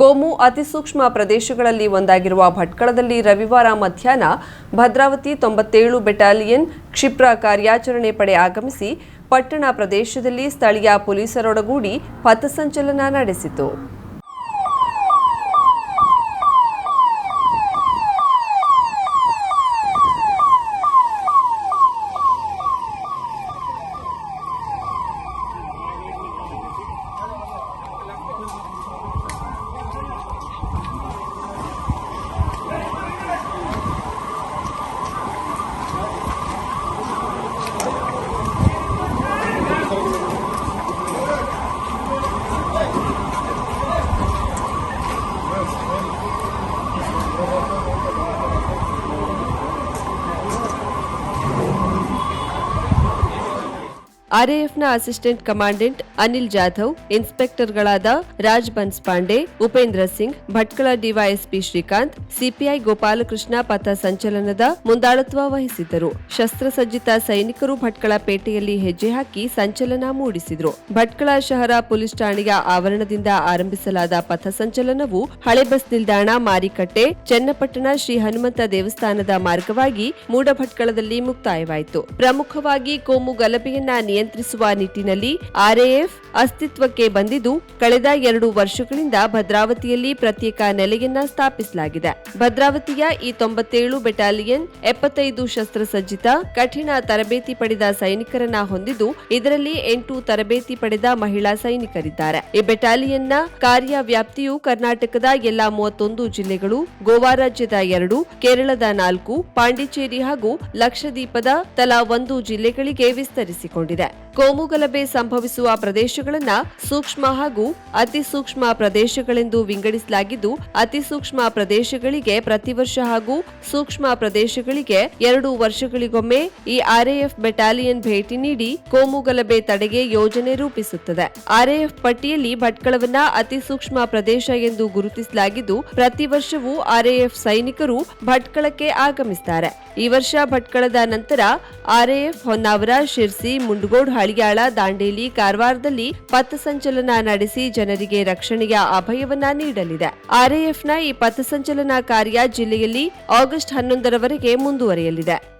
ಕೋಮು ಅತಿಸೂಕ್ಷ್ಮ ಪ್ರದೇಶಗಳಲ್ಲಿ ಒಂದಾಗಿರುವ ಭಟ್ಕಳದಲ್ಲಿ ರವಿವಾರ ಮಧ್ಯಾಹ್ನ ಭದ್ರಾವತಿ ತೊಂಬತ್ತೇಳು ಬೆಟಾಲಿಯನ್ ಕ್ಷಿಪ್ರ ಕಾರ್ಯಾಚರಣೆ ಪಡೆ ಆಗಮಿಸಿ ಪಟ್ಟಣ ಪ್ರದೇಶದಲ್ಲಿ ಸ್ಥಳೀಯ ಪೊಲೀಸರೊಡಗೂಡಿ ಪಥಸಂಚಲನ ನಡೆಸಿತು. ಆರ್ಎಎಫ್ನ ಅಸಿಸ್ಟೆಂಟ್ ಕಮಾಂಡೆಂಟ್ ಅನಿಲ್ ಜಾಧವ್, ಇನ್ಸ್ಪೆಕ್ಟರ್ಗಳಾದ ರಾಜ್ ಬನ್ಸ್ಪಾಂಡೆ ಉಪೇಂದ್ರ ಸಿಂಗ್, ಭಟ್ಕಳ ಡಿವೈಎಸ್ಪಿ ಶ್ರೀಕಾಂತ್, ಸಿಪಿಐ ಗೋಪಾಲಕೃಷ್ಣ ಪಥ ಸಂಚಲನದ ಮುಂದಾಳತ್ವ ವಹಿಸಿದ್ದರು. ಶಸ್ತ್ರಸಜ್ಜಿತ ಸೈನಿಕರು ಭಟ್ಕಳ ಪೇಟೆಯಲ್ಲಿ ಹೆಜ್ಜೆ ಹಾಕಿ ಸಂಚಲನ ಮೂಡಿಸಿದ್ರು. ಭಟ್ಕಳ ಶಹರ ಪೊಲೀಸ್ ಠಾಣೆಯ ಆವರಣದಿಂದ ಆರಂಭಿಸಲಾದ ಪಥ ಸಂಚಲನವು ಹಳೆ ಬಸ್ ನಿಲ್ದಾಣ ಮಾರಿಕಟ್ಟೆ, ಚನ್ನಪಟ್ಟಣ ಶ್ರೀ ಹನುಮಂತ ದೇವಸ್ಥಾನದ ಮಾರ್ಗವಾಗಿ ಮೂಡಭಟ್ಕಳದಲ್ಲಿ ಮುಕ್ತಾಯವಾಯಿತು. ಪ್ರಮುಖವಾಗಿ ಕೋಮು ಗಲಭೆಯನ್ನ ನಿಯಂತ್ರಿಸುವ ನಿಟ್ಟಿನಲ್ಲಿ ಆರ್ಎಎಫ್ ಅಸ್ತಿತ್ವಕ್ಕೆ ಬಂದಿದ್ದು, ಕಳೆದ ಎರಡು ವರ್ಷಗಳಿಂದ ಭದ್ರಾವತಿಯಲ್ಲಿ ಪ್ರತ್ಯೇಕ ನೆಲೆಯನ್ನ ಸ್ಥಾಪಿಸಲಾಗಿದೆ. ಭದ್ರಾವತಿಯ ಈ ತೊಂಬತ್ತೇಳು ಬೆಟಾಲಿಯನ್ ಎಪ್ಪತ್ತೈದು ಶಸ್ತ್ರಸಜ್ಜಿತ, ಕಠಿಣ ತರಬೇತಿ ಪಡೆದ ಸೈನಿಕರನ್ನ ಹೊಂದಿದ್ದು, ಇದರಲ್ಲಿ ಎಂಟು ತರಬೇತಿ ಪಡೆದ ಮಹಿಳಾ ಸೈನಿಕರಿದ್ದಾರೆ. ಈ ಬೆಟಾಲಿಯನ್ನ ಕಾರ್ಯ ವ್ಯಾಪ್ತಿಯು ಕರ್ನಾಟಕದ ಎಲ್ಲಾ ಮೂವತ್ತೊಂದು ಜಿಲ್ಲೆಗಳು, ಗೋವಾ ರಾಜ್ಯದ ಎರಡು, ಕೇರಳದ ನಾಲ್ಕು, ಪಾಂಡಿಚೇರಿ ಹಾಗೂ ಲಕ್ಷದ್ವೀಪದ ತಲಾ ಒಂದು ಜಿಲ್ಲೆಗಳಿಗೆ ವಿಸ್ತರಿಸಿಕೊಂಡಿದೆ. ಕೋಮು ಗಲಭೆ ಸಂಭವಿಸುವ ಪ್ರದೇಶಗಳನ್ನು ಸೂಕ್ಷ್ಮ ಹಾಗೂ ಅತಿ ಸೂಕ್ಷ್ಮ ಪ್ರದೇಶಗಳೆಂದು ವಿಂಗಡಿಸಲಾಗಿದ್ದು, ಅತಿ ಸೂಕ್ಷ್ಮ ಪ್ರದೇಶಗಳಿಗೆ ಪ್ರತಿ ವರ್ಷ ಹಾಗೂ ಸೂಕ್ಷ್ಮ ಪ್ರದೇಶಗಳಿಗೆ ಎರಡು ವರ್ಷಗಳಿಗೊಮ್ಮೆ ಈ ಆರ್ಎಎಫ್ ಬೆಟಾಲಿಯನ್ ಭೇಟಿ ನೀಡಿ ಕೋಮುಗಲಭೆ ತಡೆಗೆ ಯೋಜನೆ ರೂಪಿಸುತ್ತದೆ. ಆರ್ಎಎಫ್ ಪಟ್ಟಿಯಲ್ಲಿ ಭಟ್ಕಳವನ್ನ ಅತಿ ಸೂಕ್ಷ್ಮ ಪ್ರದೇಶ ಎಂದು ಗುರುತಿಸಲಾಗಿದ್ದು, ಪ್ರತಿ ವರ್ಷವೂ ಆರ್ಎಎಫ್ ಸೈನಿಕರು ಭಟ್ಕಳಕ್ಕೆ ಆಗಮಿಸುತ್ತಾರೆ ಈ ವರ್ಷ ಭಟ್ಕಳದ ನಂತರ ಆರ್ಎಎಫ್ ಹೊನ್ನಾವರ, ಶಿರ್ಸಿ ಮುಂಡಗೋಡ್ ಹಳಿಯಾಳ, ದಾಂಡೇಲಿ, ಕಾರವಾರದಲ್ಲಿ ಪಥಸಂಚಲನ ನಡೆಸಿ ಜನರಿಗೆ ರಕ್ಷಣೆಯ ಅಭಯವನ್ನ ನೀಡಲಿದೆ. ಆರ್ಎಎಫ್ನ ಈ ಪಥಸಂಚಲನ ಕಾರ್ಯ ಜಿಲ್ಲೆಯಲ್ಲಿ ಆಗಸ್ಟ್ ಹನ್ನೊಂದರವರೆಗೆ ಮುಂದುವರಿಯಲಿದೆ.